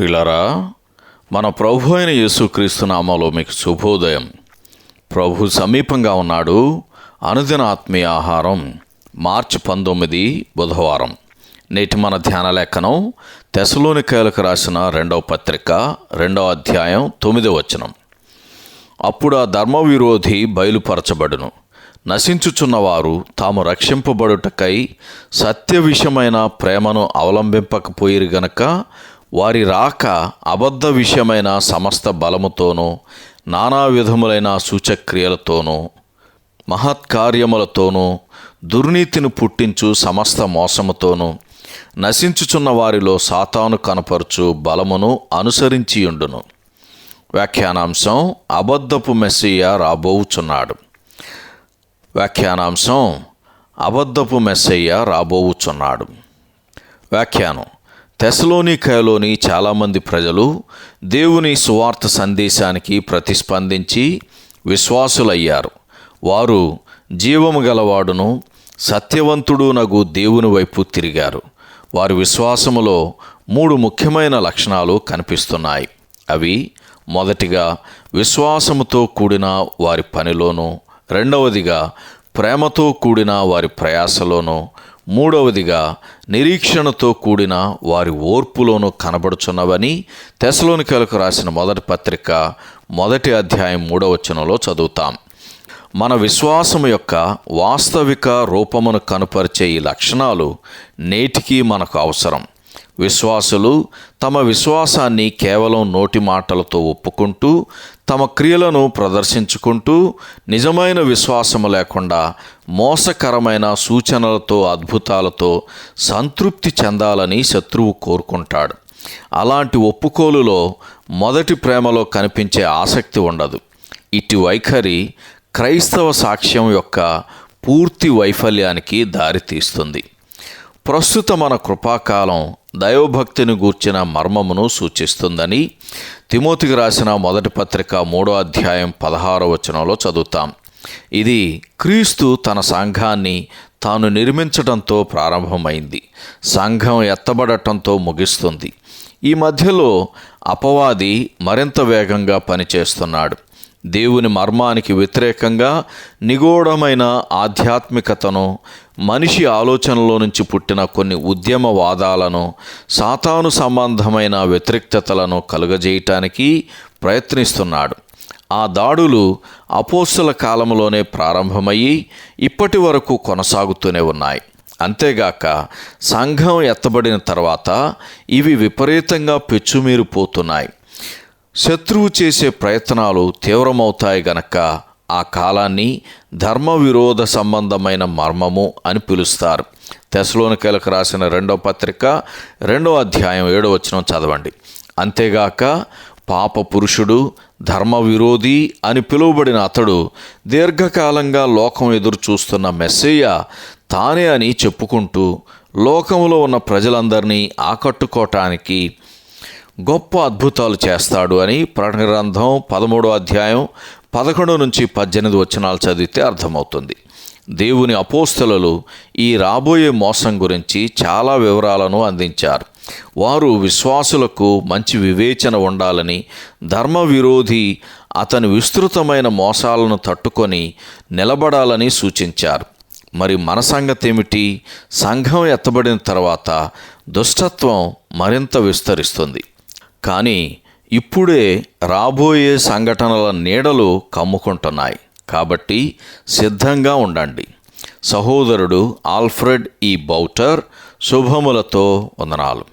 పిలరా మన ప్రభు అయిన యేసుక్రీస్తు నామాలో మీకు శుభోదయం. ప్రభు సమీపంగా ఉన్నాడు. అనుదిన ఆత్మీయ ఆహారం మార్చి పంతొమ్మిది బుధవారం. నేటి మన ధ్యాన లేఖనం తెసలోనికాయలకు రాసిన రెండవ పత్రిక రెండవ అధ్యాయం తొమ్మిదవ వచనం. అప్పుడు ఆ ధర్మ విరోధి బయలుపరచబడును. నశించుచున్నవారు తాము రక్షింపబడుటకై సత్య విషయమైన ప్రేమను అవలంబింపకపోయిరు గనక వారి రాక అబద్ధ విషయమైన సమస్త బలముతోనూ నానా విధములైన సూచక్రియలతోనూ మహత్కార్యములతోనూ దుర్నీతిని పుట్టించు సమస్త మోసముతోనూ నశించుచున్న వారిలో సాతాను కనపరుచు బలమును అనుసరించియుండును. వ్యాఖ్యానాంశం అబద్ధపు మెస్సియ రాబోవుచున్నాడు. వ్యాఖ్యానాంశం అబద్ధపు మెస్సయ్య రాబోవుచున్నాడు. వ్యాఖ్యానం తెసలోనికాయలోని చాలామంది ప్రజలు దేవుని సువార్త సందేశానికి ప్రతిస్పందించి విశ్వాసులయ్యారు. వారు జీవము గలవాడును సత్యవంతుడు నగు దేవుని వైపు తిరిగారు. వారి విశ్వాసములో మూడు ముఖ్యమైన లక్షణాలు కనిపిస్తున్నాయి. అవి మొదటిగా విశ్వాసముతో కూడిన వారి పనిలోనూ రెండవదిగా ప్రేమతో కూడిన వారి ప్రయాసలోనూ మూడవదిగా నిరీక్షణతో కూడిన వారి ఓర్పులోనూ కనబడుచున్నవని తెసలోనికలకు రాసిన మొదటి పత్రిక మొదటి అధ్యాయం మూడవచనంలో చదువుతాం. మన విశ్వాసం యొక్క వాస్తవిక రూపమును కనుపరిచే ఈ లక్షణాలు నేటికి మనకు అవసరం. విశ్వాసులు తమ విశ్వాసాన్ని కేవలం నోటి మాటలతో ఒప్పుకుంటూ తమ క్రియలను ప్రదర్శించుకుంటూ నిజమైన విశ్వాసము లేకుండా మోసకరమైన సూచనలతో అద్భుతాలతో సంతృప్తి చెందాలని శత్రువు కోరుకుంటాడు. అలాంటి ఒప్పుకోలులో మొదటి ప్రేమలో కనిపించే ఆసక్తి ఉండదు. ఇటు వైఖరి క్రైస్తవ సాక్ష్యం యొక్క పూర్తి వైఫల్యానికి దారితీస్తుంది. ప్రస్తుత మన కృపాకాలం దైవభక్తిని గూర్చిన మర్మమును సూచిస్తుందని తిమోతికి రాసిన మొదటి పత్రిక మూడో అధ్యాయం పదహారో వచనంలో చదువుతాం. ఇది క్రీస్తు తన సంఘాన్ని తాను నిర్మించడంతో ప్రారంభమైంది. సంఘం ఎత్తబడటంతో ముగిస్తుంది. ఈ మధ్యలో అపవాది మరింత వేగంగా పనిచేస్తున్నాడు. దేవుని మర్మానికి వ్యతిరేకంగా నిగూఢమైన ఆధ్యాత్మికతను మనిషి ఆలోచనలో నుంచి పుట్టిన కొన్ని ఉద్యమవాదాలను సాతాను సంబంధమైన వ్యతిరిక్తతలను కలుగజేయటానికి ప్రయత్నిస్తున్నాడు. ఆ దాడులు అపోస్తుల కాలంలోనే ప్రారంభమయ్యి ఇప్పటి వరకు కొనసాగుతూనే ఉన్నాయి. అంతేగాక సంఘం ఎత్తబడిన తర్వాత ఇవి విపరీతంగా పెచ్చుమీరిపోతున్నాయి. శత్రువు చేసే ప్రయత్నాలు తీవ్రమవుతాయి గనక ఆ కాలాన్ని ధర్మ విరోధ సంబంధమైన మర్మము అని పిలుస్తారు. తెసలోనికలకు రాసిన రెండవ పత్రిక రెండవ అధ్యాయం ఏడో వచనం చదవండి. అంతేగాక పాప పురుషుడు ధర్మ విరోధి అని పిలువబడిన అతడు దీర్ఘకాలంగా లోకం ఎదురు చూస్తున్న మెస్సయ్య తానే అని చెప్పుకుంటూ లోకంలో ఉన్న ప్రజలందరినీ ఆకట్టుకోవటానికి గొప్ప అద్భుతాలు చేస్తాడు అని ప్రకటన గ్రంథం పదమూడో అధ్యాయం పదకొండు నుంచి పద్దెనిమిది వచనాలు చదివితే అర్థమవుతుంది. దేవుని అపోస్తలలు ఈ రాబోయే మోసం గురించి చాలా వివరాలను అందించారు. వారు విశ్వాసులకు మంచి వివేచన ఉండాలని ధర్మ విరోధి అతని విస్తృతమైన మోసాలను తట్టుకొని నిలబడాలని సూచించారు. మరి మన సంగతేమిటి? సంఘం ఎత్తబడిన తర్వాత దుష్టత్వం మరింత విస్తరిస్తుంది. కానీ ఇప్పుడే రాబోయే సంఘటనల నీడలు కమ్ముకుంటున్నాయి. కాబట్టి సిద్ధంగా ఉండండి. సహోదరుడు ఆల్ఫ్రెడ్ ఈ బౌటర్ శుభములతో వందనాలు.